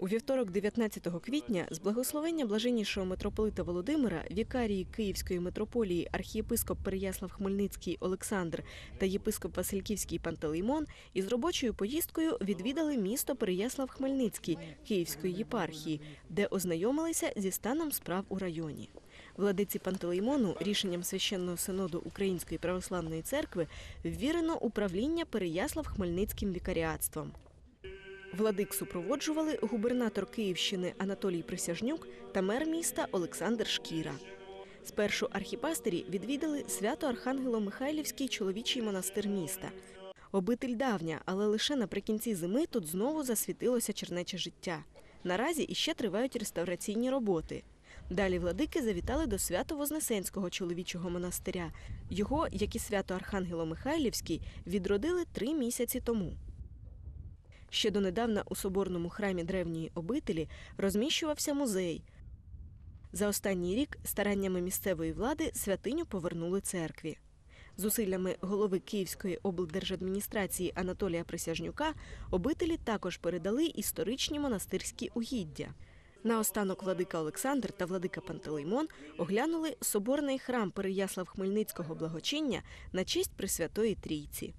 У вівторок, 19 квітня, з благословення блаженнішого митрополита Володимира, вікарії Київської митрополії архієпископ Переяслав Хмельницький Олександр та єпископ Васильківський Пантелеймон із робочою поїздкою відвідали місто Переяслав Хмельницький Київської єпархії, де ознайомилися зі станом справ у районі. Владиці Пантелеймону рішенням священного синоду Української православної церкви ввірено управління Переяслав Хмельницьким вікаріатством. Владик супроводжували губернатор Київщини Анатолій Присяжнюк та мер міста Олександр Шкіра. Спершу архіпастері відвідали свято Архангело-Михайлівський чоловічий монастир міста. Обитель давня, але лише наприкінці зими тут знову засвітилося чернече життя. Наразі іще тривають реставраційні роботи. Далі владики завітали до свято-Вознесенського чоловічого монастиря. Його, як і свято Архангело-Михайлівський, відродили три місяці тому. Ще донедавна у соборному храмі древньої обителі розміщувався музей. За останній рік стараннями місцевої влади святиню повернули церкві. Зусиллями голови Київської облдержадміністрації Анатолія Присяжнюка обителі також передали історичні монастирські угіддя. Наостанок владика Олександр та владика Пантелеймон оглянули соборний храм Переяслав Хмельницького благочиння на честь Пресвятої Трійці.